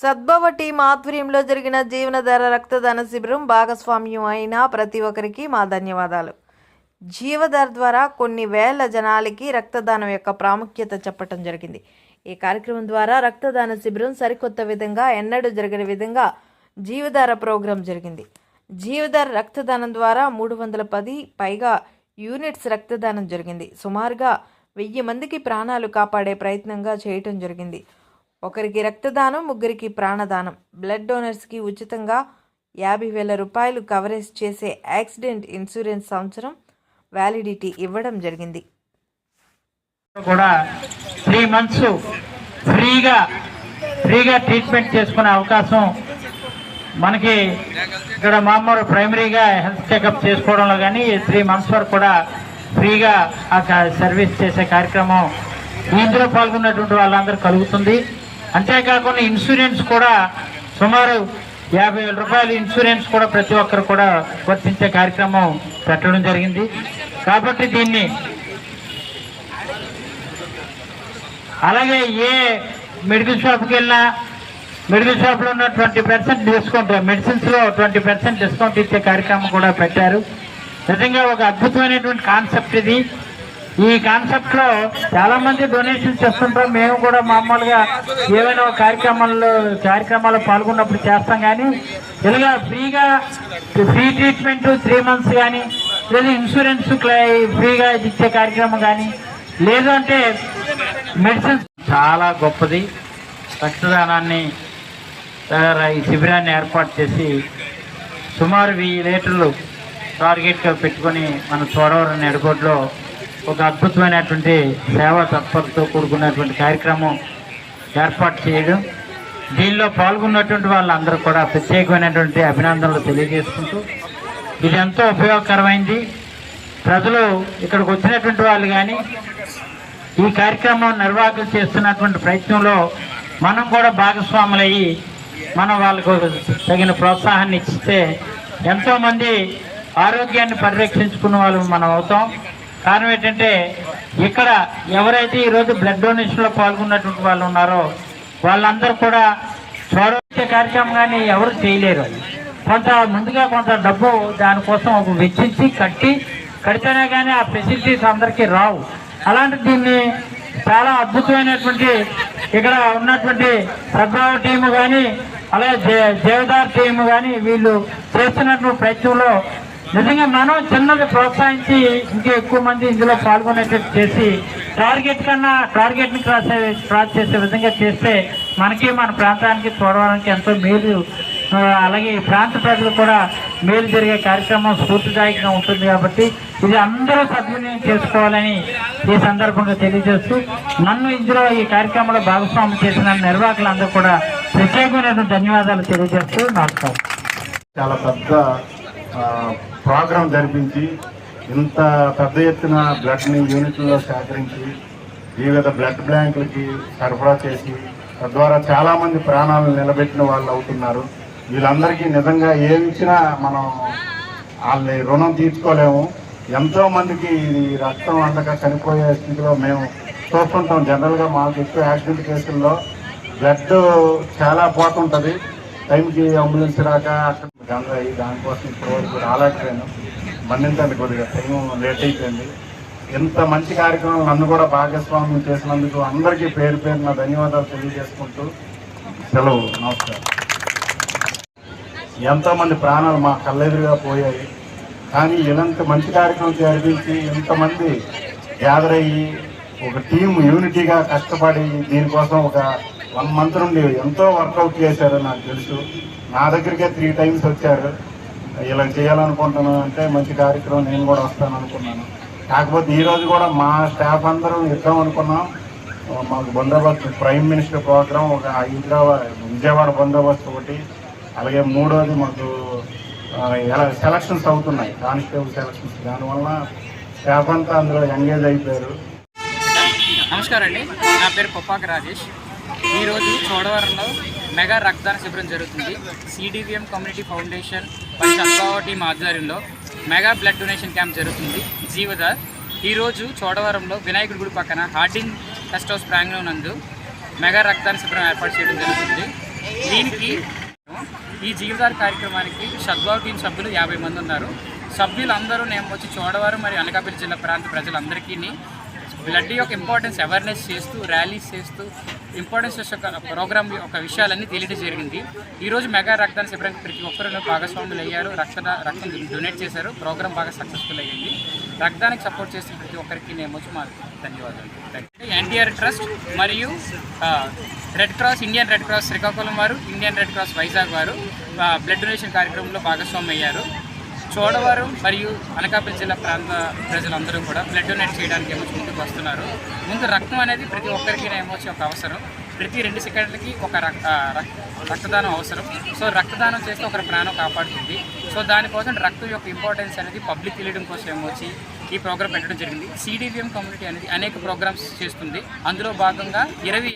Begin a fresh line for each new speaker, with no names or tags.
సద్భవ team ఆధ్వర్యంలో జరిగిన జీవనధార రక్తదాన శిబిరం భాగస్వామ్యం అయిన ప్రతి ఒక్కరికి మా ధన్యవాదాలు. జీవధార ద్వారా కొన్ని వేల జనాలకి రక్తదానం యొక్క ప్రాముఖ్యత చెప్పటం జరిగింది. ఈ కార్యక్రమం ద్వారా రక్తదాన శిబిరం సరికొత్త విధంగా ఎన్నడూ జరగని విధంగా జీవధార ప్రోగ్రాం జరిగింది. జీవధార రక్తదానం ద్వారా మూడు వందల పది పైగా యూనిట్స్ రక్తదానం జరిగింది. సుమారుగా వెయ్యి మందికి ప్రాణాలు కాపాడే ప్రయత్నంగా చేయటం జరిగింది. ఒకరికి రక్తదానం ముగ్గురికి ప్రాణదానం. బ్లడ్ డోనర్స్కి ఉచితంగా యాభై వేల రూపాయలు కవరేజ్ చేసే యాక్సిడెంట్ ఇన్సూరెన్స్ సంవత్సరం వ్యాలిడిటీ ఇవ్వడం జరిగింది.
కూడా త్రీ మంత్స్ ఫ్రీగా ఫ్రీగా ట్రీట్మెంట్ చేసుకునే అవకాశం మనకి ఇక్కడ మామూలు ప్రైమరీగా హెల్త్ చెకప్ చేసుకోవడంలో కానీ త్రీ మంత్స్ వరకు కూడా ఫ్రీగా ఆ సర్వీస్ చేసే కార్యక్రమం ఇందులో పాల్గొన్నటువంటి వాళ్ళందరూ కలుగుతుంది. అంతేకాకుండా ఇన్సూరెన్స్ కూడా సుమారు యాభై వేల రూపాయల ఇన్సూరెన్స్ కూడా ప్రతి ఒక్కరు కూడా వర్తించే కార్యక్రమం పెట్టడం జరిగింది. కాబట్టి దీన్ని అలాగే ఏ మెడికల్ షాప్కి వెళ్ళినా మెడికల్ షాప్లో ఉన్న ట్వంటీ పర్సెంట్ డిస్కౌంట్ మెడిసిన్స్లో ట్వంటీ పర్సెంట్ డిస్కౌంట్ ఇచ్చే కార్యక్రమం కూడా పెట్టారు. నిజంగా ఒక అద్భుతమైనటువంటి కాన్సెప్ట్ ఇది. ఈ కాన్సెప్ట్లో చాలా మంది డొనేషన్స్ చేస్తుంటాం మేము కూడా మామూలుగా ఏవైనా కార్యక్రమంలో కార్యక్రమాల్లో కార్యక్రమాల్లో పాల్గొన్నప్పుడు చేస్తాం కానీ ఇలాగా ఫ్రీగా ఫ్రీ ట్రీట్మెంట్ త్రీ మంత్స్ కానీ లేదా ఇన్సూరెన్స్ ఫ్రీగా ఇచ్చే కార్యక్రమం కానీ లేదు అంటే మెడిసిన్స్ చాలా గొప్పది. రక్తదానాన్ని ఈ శిబిరాన్ని ఏర్పాటు చేసి సుమారు వెయ్యి లీటర్లు టార్గెట్గా పెట్టుకొని మన చోడవరం ఎడగొడ్లో ఒక అద్భుతమైనటువంటి సేవా తత్పరతో కూడుకున్నటువంటి కార్యక్రమం ఏర్పాటు చేయడం. దీనిలో పాల్గొన్నటువంటి వాళ్ళందరూ కూడా ప్రత్యేకమైనటువంటి అభినందనలు తెలియజేసుకుంటూ ఇది ఎంతో ఉపయోగకరమైంది. ప్రజలు ఇక్కడికి వచ్చినటువంటి వాళ్ళు కానీ ఈ కార్యక్రమం నిర్వాహకులు చేస్తున్నటువంటి ప్రయత్నంలో మనం కూడా భాగస్వాములయ్యి మనం వాళ్ళకు తగిన ప్రోత్సాహాన్ని ఇస్తే ఎంతోమంది ఆరోగ్యాన్ని పరిరక్షించుకున్న వాళ్ళు మనం అవుతాం. కారణం ఏంటంటే ఇక్కడ ఎవరైతే ఈరోజు బ్లడ్ డొనేషన్లో పాల్గొన్నటువంటి వాళ్ళు ఉన్నారో వాళ్ళందరూ కూడా చూడవచ్చే కార్యక్రమం కానీ ఎవరు చేయలేరు. కొంత ముందుగా కొంత డబ్బు దానికోసం ఒక వెచ్చించి కట్టి కడితేనే కానీ ఆ ఫెసిలిటీస్ అందరికీ రావు. అలాంటి దీన్ని చాలా అద్భుతమైనటువంటి ఇక్కడ ఉన్నటువంటి సద్భావ టీము కానీ అలాగే దేవదార్ టీము కానీ వీళ్ళు చేస్తున్నటువంటి ప్రయత్నంలో నిజంగా మనం చిన్నది ప్రోత్సహించి ఇంకా ఎక్కువ మంది ఇందులో పాల్గొనేటట్టు చేసి టార్గెట్ కన్నా టార్గెట్ని క్రాస్ క్రాస్ చేసే విధంగా చేస్తే మనకి మన ప్రాంతానికి చూడడానికి ఎంతో మేలు. అలాగే ప్రాంత ప్రజలు కూడా మేలు జరిగే కార్యక్రమం స్ఫూర్తిదాయకంగా ఉంటుంది కాబట్టి ఇది అందరూ సద్వినియోగం చేసుకోవాలని ఈ సందర్భంగా తెలియజేస్తూ నన్ను ఇందులో ఈ కార్యక్రమంలో భాగస్వామ్యం చేసిన నిర్వాహకులందరూ కూడా ప్రత్యేకమైన ధన్యవాదాలు తెలియజేస్తూ నమస్కారం.
చాలా పెద్ద ప్రోగ్రాం జరిపించి ఇంత పెద్ద ఎత్తున బ్లడ్ని యూనిట్లలో సేకరించి వివిధ బ్లడ్ బ్యాంకులకి సరఫరా చేసి తద్వారా చాలామంది ప్రాణాలను నిలబెట్టిన వాళ్ళు అవుతున్నారు. వీళ్ళందరికీ నిజంగా ఏమి ఇచ్చినా మనం వాళ్ళని రుణం తీర్చుకోలేము. ఎంతో మందికి ఇది రక్తం అందక చనిపోయే స్థితిలో మేము చూస్తుంటాం. జనరల్గా మాకు ఎక్కువ యాక్సిడెంట్ కేసుల్లో బ్లడ్ చాలా పోతుంటుంది. టైంకి అంబులెన్స్ రాక అక్కడ గంగ అయ్యి దానికోసం ఇప్పటివరకు రాలేకపోయాను మన్నించండి కొద్దిగా టైం లేట్ అయిపోయింది. ఇంత మంచి కార్యక్రమం నన్ను కూడా భాగస్వామ్యం చేసినందుకు అందరికీ పేరు పేరున ధన్యవాదాలు తెలియజేసుకుంటూ సెలవు. నమస్కారం. ఎంతోమంది ప్రాణాలు మా కళ్ళెదురుగా పోయాయి. కానీ ఇలాంటి మంచి కార్యక్రమం జరిపించి ఇంతమంది గ్యాదర్ అయ్యి ఒక టీం యూనిటీగా కష్టపడి దీనికోసం ఒక వన్ మంత్ నుండి ఎంతో వర్కౌట్ చేశారు నాకు తెలుసు. నా దగ్గరికే త్రీ టైమ్స్ వచ్చారు. ఇలా చేయాలనుకుంటున్నాను అంటే మంచి కార్యక్రమం నేను కూడా వస్తాను అనుకున్నాను. కాకపోతే ఈరోజు కూడా మా స్టాఫ్ అందరం ఇద్దాం అనుకున్నాం. మాకు బందోబస్తు ప్రైమ్ మినిస్టర్ ప్రోగ్రాం ఒక హైదరాబాద్ విజయవాడ బందోబస్తు ఒకటి. అలాగే మూడోది మాకు ఎలా సెలక్షన్స్ అవుతున్నాయి. Constable selections. దానివల్ల స్టాఫ్ అంతా అందులో ఎంగేజ్ అయిపోయారు.
నమస్కారం అండి. నా పేరు పొప్పాక రాజేష్. ఈరోజు చోడవరంలో మెగా రక్తదాన శిబిరం జరుగుతుంది. సిడివిఎం కమ్యూనిటీ ఫౌండేషన్ మరియు సద్భావ టీం ఆధ్వర్యంలో మెగా బ్లడ్ డొనేషన్ క్యాంప్ జరుగుతుంది. జీవదార్ ఈరోజు చోడవరంలో వినాయకుడి గుడి పక్కన హార్డింగ్ గెస్ట్ హౌస్ ప్రాంగణం నందు మెగా రక్తదాన శిబిరం ఏర్పాటు చేయడం జరుగుతుంది. దీనికి ఈ జీవితాల కార్యక్రమానికి సద్భావ టీం సభ్యులు యాభై మంది ఉన్నారు. సభ్యులందరూ నేను వచ్చి చోడవరం మరియు అనకాపల్లి జిల్లా ప్రాంత ప్రజలందరికీ బ్లడ్ యొక్క ఇంపార్టెన్స్ అవేర్నెస్ చేస్తూ ర్యాలీస్ చేస్తూ ఇంపార్టెన్స్ యొక్క ప్రోగ్రామ్ యొక్క విషయాలన్నీ తెలియడం జరిగింది. ఈరోజు మెగా రక్తదాన శిబిరానికి ప్రతి ఒక్కరు భాగస్వాములు అయ్యారు. రక్త రక్తం డొనేట్ చేశారు. ప్రోగ్రామ్ బాగా సక్సెస్ఫుల్ అయ్యింది. రక్తానికి సపోర్ట్ చేసిన ప్రతి ఒక్కరికి నేను వచ్చి మా ధన్యవాదాలు ఎన్టీఆర్ ట్రస్ట్ మరియు red cross Indian red cross Srikakulam వారు ఇండియన్ రెడ్ క్రాస్ వైజాగ్ వారు బ్లడ్ డొనేషన్ కార్యక్రమంలో భాగస్వామి అయ్యారు చోడవరం మరియు అనకాపల్లి జిల్లా ప్రాంత ప్రజలందరూ కూడా బ్లడ్ డొనేట్ చేయడానికి ఏమో ముందుకు వస్తున్నారు. ముందు రక్తం అనేది ప్రతి ఒక్కరికి ఏమో ఒక అవసరం. ప్రతి రెండు సెకండ్లకి ఒక రక్- రక్తదానం అవసరం. సో రక్తదానం చేస్తే ఒకరి ప్రాణం కాపాడుతుంది. సో దానికోసం రక్తం యొక్క ఇంపార్టెన్స్ అనేది పబ్లిక్ తెలియడం కోసం ఏమొచ్చి ఈ ప్రోగ్రామ్ పెట్టడం జరిగింది. సిడివిఎం కమ్యూనిటీ అనేది అనేక ప్రోగ్రామ్స్ చేస్తుంది. అందులో భాగంగా ఇరవై